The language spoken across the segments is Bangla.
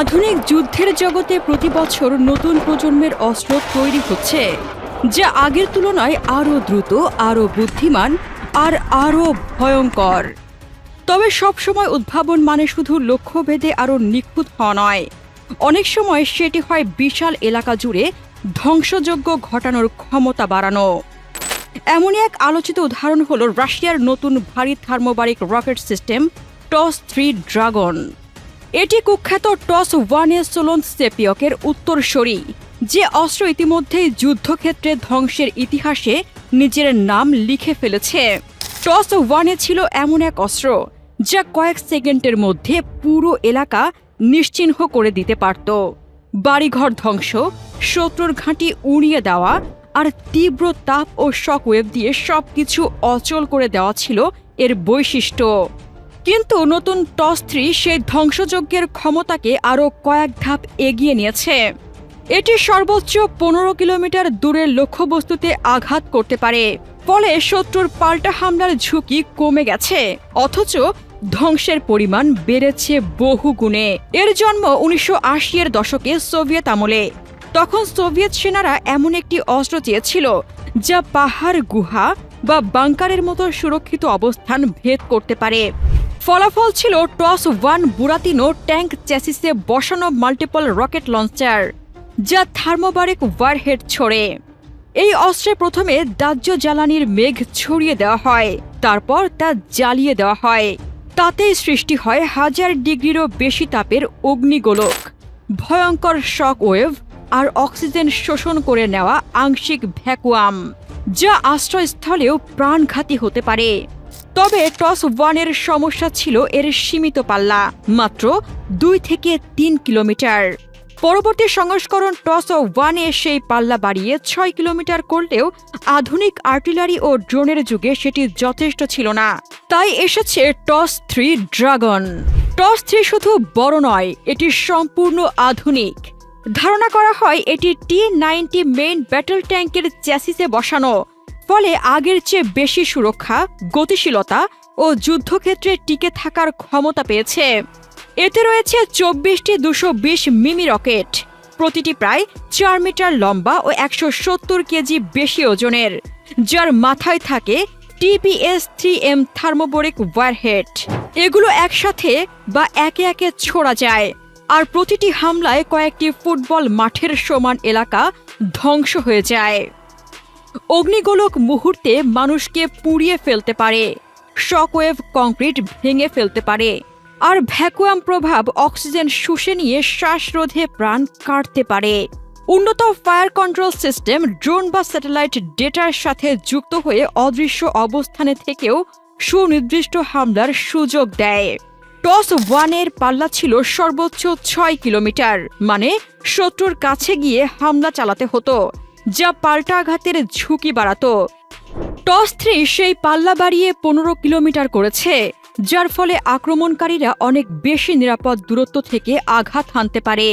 আধুনিক যুদ্ধের জগতে প্রতি বছর নতুন প্রজন্মের অস্ত্র তৈরি হচ্ছে, যা আগের তুলনায় আরও দ্রুত, আরও বুদ্ধিমান আর আরও ভয়ঙ্কর। তবে সবসময় উদ্ভাবন মানে শুধু লক্ষ্যভেদে আরও নিখুঁত হওয়া নয়। অনেক সময় সেটি হয় বিশাল এলাকা জুড়ে ধ্বংসযজ্ঞ ঘটানোর ক্ষমতা বাড়ানো। এমনই এক আলোচিত উদাহরণ হল রাশিয়ার নতুন ভারী thermobaric rocket system TOS three dragon. এটি কুখ্যাত টস ওয়ানে সোলন সেপিয়কের উত্তরসূরি, যে অস্ত্র ইতিমধ্যেই যুদ্ধক্ষেত্রে ধ্বংসের ইতিহাসে নিজের নাম লিখে ফেলেছে। টস ওয়ানে ছিল এমন এক অস্ত্র, যা কয়েক সেকেন্ডের মধ্যে পুরো এলাকা নিশ্চিহ্ন করে দিতে পারত। বাড়িঘর ধ্বংস, শত্রুর ঘাঁটি উড়িয়ে দেওয়া, আর তীব্র তাপ ও শকওয়েভ দিয়ে সবকিছু অচল করে দেওয়া ছিল এর বৈশিষ্ট্য। কিন্তু নতুন টস থ্রি সেই ধ্বংসযজ্ঞের ক্ষমতাকে আরও কয়েক ধাপ এগিয়ে নিয়েছে। এটি সর্বোচ্চ পনেরো কিলোমিটার দূরের লক্ষ্যবস্তুতে আঘাত করতে পারে। ফলে শত্রুর পাল্টা হামলার ঝুঁকি কমে গেছে। অথচ ধ্বংসের পরিমাণ বেড়েছে বহু গুণে এর জন্ম উনিশশো এর দশকে সোভিয়েত আমলে। তখন সোভিয়েত সেনারা এমন একটি অস্ত্র চেয়েছিল, যা পাহাড়, গুহা বা বাংকারের মতো সুরক্ষিত অবস্থান ভেদ করতে পারে। ফলাফল ছিল টস ওয়ান বুরাতিনো ট্যাঙ্ক চ্যাসিসে বসানো মাল্টিপল রকেট লঞ্চার, যা থার্মোবারিক ওয়ারহেড ছড়ে। এই অস্ত্রে প্রথমে দাহ্য জ্বালানির মেঘ ছড়িয়ে দেওয়া হয়, তারপর তা জ্বালিয়ে দেওয়া হয়। তাতেই সৃষ্টি হয় হাজার ডিগ্রিরও বেশি তাপের অগ্নিগোলক। ভয়ঙ্কর শক ওয়েভ আর অক্সিজেন শোষণ করে নেওয়া আংশিক ভ্যাকুয়াম, যা আশ্রয়স্থলেও প্রাণঘাতী হতে পারে। তবে টস ওয়ানের সমস্যা ছিল এর সীমিত পাল্লা, মাত্র দুই থেকে তিন কিলোমিটার। পরবর্তী সংস্করণ টস ওয়ানে সেই পাল্লা বাড়িয়ে ছয় কিলোমিটার করলেও আধুনিক আর্টিলারি ও ড্রোনের যুগে সেটি যথেষ্ট ছিল না। তাই এসেছে TOS three dragon. TOS three শুধু বড় নয়, এটি সম্পূর্ণ আধুনিক। ধারণা করা হয় এটি টি নাইনটি মেইন ব্যাটল ট্যাঙ্কের চ্যাসিসে বসানো। ফলে আগের চেয়ে বেশি সুরক্ষা, গতিশীলতা ও যুদ্ধক্ষেত্রে টিকে থাকার ক্ষমতা পেয়েছে। এতে রয়েছে চব্বিশটি দুশো বিশ মিমি রকেট। প্রতিটি প্রায় চার মিটার লম্বা ও একশো সত্তর কেজি বেশি ওজনের, যার মাথায় থাকে TPS three M thermobaric warhead. এগুলো একসাথে বা একে একে ছোড়া যায়। আর প্রতিটি হামলায় কয়েকটি ফুটবল মাঠের সমান এলাকা ধ্বংস হয়ে যায়। অগ্নিগোলক মুহূর্তে মানুষকে পুড়িয়ে ফেলতে পারে, শকওয়েভ কংক্রিট ভেঙে ফেলতে পারে, আর ভ্যাকুয়াম প্রভাব অক্সিজেন শুষে নিয়ে শ্বাসরোধে প্রাণ কাটতে পারে। উন্নত ফায়ার কন্ট্রোল সিস্টেম ড্রোন বা স্যাটেলাইট ডেটার সাথে যুক্ত হয়ে অদৃশ্য অবস্থানে থেকেও সুনির্দিষ্ট হামলার সুযোগ দেয়। টস ওয়ানের পাল্লা ছিল সর্বোচ্চ ছয় কিলোমিটার মানে শত্রুর কাছে গিয়ে হামলা চালাতে হতো। যা পাল্টাঘাতের ঝুঁকি বাড়াতো। টস থ্রি সেই পাল্লা বাড়িয়ে পনেরো কিলোমিটার করেছে, যার ফলে আক্রমণকারীরা অনেক বেশি নিরাপদ দূরত্ব থেকে আঘাত হানতে পারে।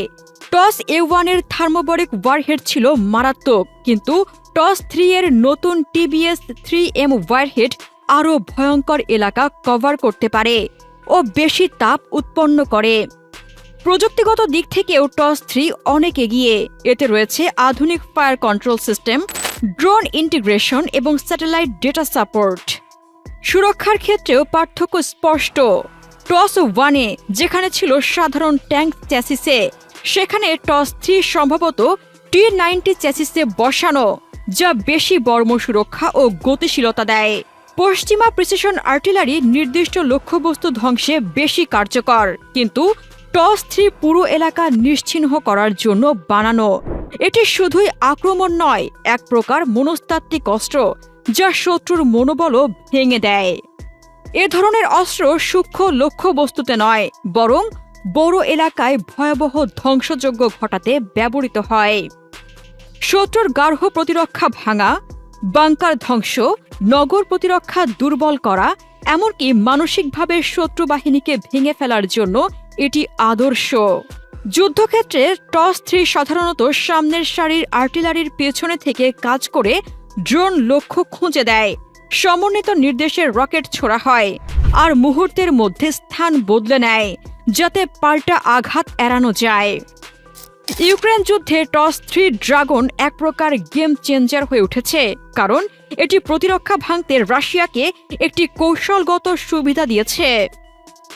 টস এ ওয়ানের থার্মোবরিক ওয়ারহেড ছিল মারাত্মক, কিন্তু টস থ্রি এর নতুন টিবিএস থ্রি এম ওয়ারহেড আরও ভয়ঙ্কর এলাকা কভার করতে পারে ও বেশি তাপ উৎপন্ন করে। প্রযুক্তিগত দিক থেকেও টস থ্রি অনেক এগিয়ে। এতে রয়েছে আধুনিক fire control system, drone integration এবং স্যাটেলাইট ডেটা সাপোর্ট। সুরক্ষার ক্ষেত্রেও পার্থক্য স্পষ্ট। টস ওয়ানে, যেখানে ছিল সাধারণ ট্যাঙ্ক চ্যাসিসে, সেখানে টস থ্রি সম্ভবত টি নাইনটি চ্যাসিসে বসানো, যা বেশি বর্ম সুরক্ষা ও গতিশীলতা দেয়। পশ্চিমা প্রিসিশন আর্টিলারি নির্দিষ্ট লক্ষ্যবস্তু ধ্বংসে বেশি কার্যকর, কিন্তু টস থ্রি পুরো এলাকা নিশ্চিহ্ন করার জন্য বানানো। এটি শুধুই আক্রমণ নয়, এক প্রকার মনস্তাত্ত্বিক অস্ত্র যা শত্রুর মনোবলও ভেঙে দেয়। এ ধরনের অস্ত্র সূক্ষ্ম লক্ষ্যবস্তুতে নয়, বরং বড় এলাকায় ভয়াবহ ধ্বংসযজ্ঞ ঘটাতে ব্যবহৃত হয়। শত্রুর গার্হ প্রতিরক্ষা ভাঙা, বাংকার ধ্বংস, নগর প্রতিরক্ষা দুর্বল করা, এমনকি মানসিকভাবে শত্রু বাহিনীকে ভেঙে ফেলার জন্য এটি আদর্শ। যুদ্ধক্ষেত্রে টস থ্রি সাধারণত সামনের সারির আর্টিলারির পেছনে থেকে কাজ করে ড্রোন লক্ষ্য খুঁজে দেয়। সমন্বিত নির্দেশের রকেট ছোড়া হয় আর মুহূর্তের মধ্যে স্থান বদলে নেয়, যাতে পাল্টা আঘাত এড়ানো যায়। ইউক্রেন যুদ্ধে টস থ্রি ড্রাগন এক প্রকার গেম চেঞ্জার হয়ে উঠেছে, কারণ এটি প্রতিরক্ষা ভাঙতে রাশিয়াকে একটি কৌশলগত সুবিধা দিয়েছে।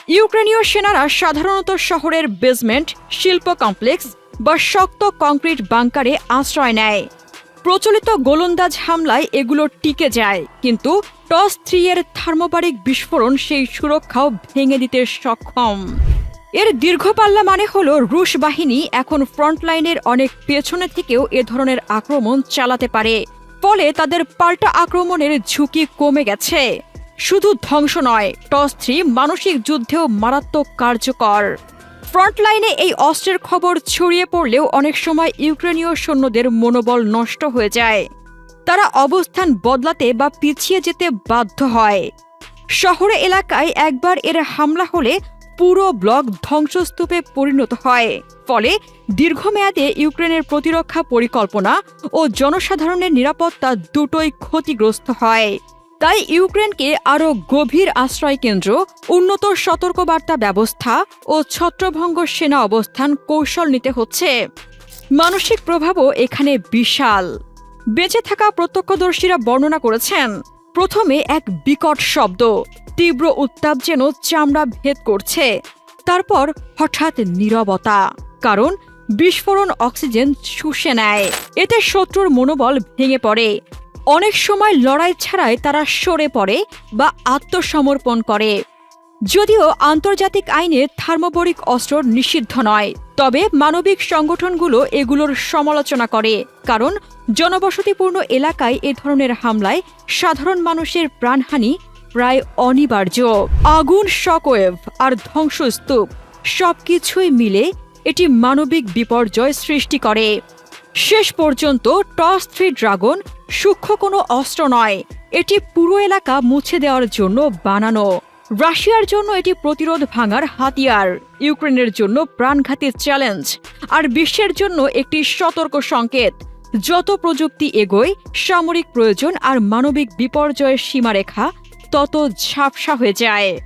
ইউক্রেনীয় সেনারা সাধারণত শহরের বেসমেন্ট শিল্প কমপ্লেক্স বা শক্ত কংক্রিট বাংকারে আশ্রয় নেয়। প্রচলিত গোলন্দাজ হামলায় এগুলো টিকে যায়, কিন্তু টস থ্রি এর থার্মোপারিক বিস্ফোরণ সেই সুরক্ষাও ভেঙে দিতে সক্ষম। এর দীর্ঘপাল্লা মানে হলো রুশ বাহিনী এখন ফ্রন্টলাইনের অনেক পেছনে থেকেও এ ধরনের আক্রমণ চালাতে পারে। ফলে তাদের পাল্টা আক্রমণের ঝুঁকি কমে গেছে। শুধু ধ্বংস নয়, টস থ্রি মানসিক যুদ্ধেও মারাত্মক কার্যকর। ফ্রন্টলাইনে এই অস্ত্রের খবর ছড়িয়ে পড়লেও অনেক সময় ইউক্রেনীয় সৈন্যদের মনোবল নষ্ট হয়ে যায়। তারা অবস্থান বদলাতে বা পিছিয়ে যেতে বাধ্য হয়। শহরে এলাকায় একবার এর হামলা হলে পুরো ব্লক ধ্বংসস্তূপে পরিণত হয়। ফলে দীর্ঘমেয়াদে ইউক্রেনের প্রতিরক্ষা পরিকল্পনা ও জনসাধারণের নিরাপত্তা দুটোই ক্ষতিগ্রস্ত হয়। তাই ইউক্রেনকে আরও গভীর আশ্রয় কেন্দ্র উন্নত সতর্কবার্তা ব্যবস্থা ও ছত্রভঙ্গ সেনা অবস্থান কৌশল নিতে হচ্ছে। মানসিক প্রভাবও এখানে বিশাল। বেঁচে থাকা প্রত্যক্ষদর্শীরা বর্ণনা করেছেন, প্রথমে এক বিকট শব্দ, তীব্র উত্তাপ যেন চামড়া ভেদ করছে। তারপর হঠাৎ নীরবতা, কারণ বিস্ফোরণ অক্সিজেন শুষে নেয়। এতে শত্রুর মনোবল ভেঙে পড়ে। অনেক সময় লড়াই ছাড়াই তারা সরে পড়ে বা আত্মসমর্পণ করে। যদিও আন্তর্জাতিক আইনে থার্মোবরিক অস্ত্র নিষিদ্ধ নয়, তবে মানবিক সংগঠনগুলো এগুলোর সমালোচনা করে, কারণ জনবসতিপূর্ণ এলাকায় এ ধরনের হামলায় সাধারণ মানুষের প্রাণহানি প্রায় অনিবার্য। আগুন, শকওয়েভ আর ধ্বংসস্তূপ সবকিছুই মিলে এটি মানবিক বিপর্যয় সৃষ্টি করে। শেষ পর্যন্ত টস থ্রি ড্রাগন, সূক্ষ্ম কোনো অস্ত্র নয়। এটি পুরো এলাকা মুছে দেওয়ার জন্য বানানো। রাশিয়ার জন্য এটি প্রতিরোধ ভাঙার হাতিয়ার, ইউক্রেনের জন্য প্রাণঘাতী চ্যালেঞ্জ, আর বিশ্বের জন্য একটি সতর্ক সংকেত। যত প্রযুক্তি এগোয়, সামরিক প্রয়োজন আর মানবিক বিপর্যয়ের সীমারেখা তত ঝাপসা হয়ে যায়।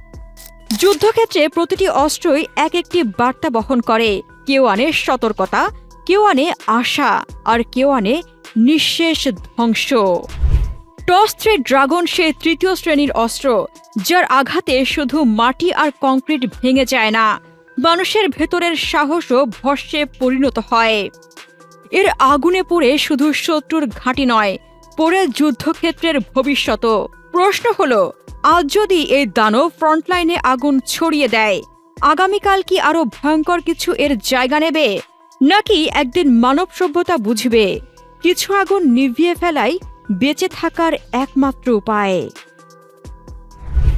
যুদ্ধক্ষেত্রে প্রতিটি অস্ত্রই এক একটি বার্তা বহন করে। কেউ আনে সতর্কতা কেউ আনে আশা আর কেউ আনে নিঃশেষ ধ্বংস। টস থ্রি ড্রাগন সে তৃতীয় শ্রেণির অস্ত্র, যার আঘাতে শুধু মাটি আর কংক্রিট ভেঙে যায় না, মানুষের ভেতরের সাহসও ভস্যে পরিণত হয়। এর আগুনে পড়ে শুধু শত্রুর ঘাঁটি নয়, পড়ে যুদ্ধক্ষেত্রের ভবিষ্যৎ প্রশ্ন হলো, আজ যদি এই দানব ফ্রন্টলাইনে আগুন ছড়িয়ে দেয়, আগামীকাল কি আরও ভয়ঙ্কর কিছু এর জায়গা নেবে? নাকি একদিন মানব সভ্যতা বুঝবে? কিছু আগুন নিভিয়ে ফেলাই বেঁচে থাকার একমাত্র উপায়।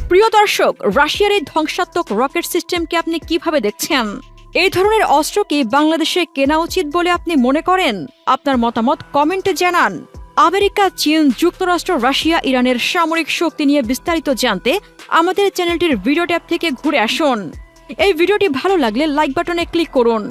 প্রিয় দর্শক, রাশিয়ার এই ধ্বংসাত্মক রকেট সিস্টেমকে আপনি কীভাবে দেখছেন? এই ধরনের অস্ত্র কি বাংলাদেশে কেনা উচিত বলে আপনি মনে করেন? আপনার মতামত কমেন্টে জানান। আমেরিকা, চীন, যুক্তরাষ্ট্র, রাশিয়া, ইরানের সামরিক শক্তি নিয়ে বিস্তারিত জানতে আমাদের চ্যানেলটির ভিডিও ট্যাব থেকে ঘুরে আসুন। এই ভিডিওটি ভালো লাগলে লাইক বাটনে ক্লিক করুন।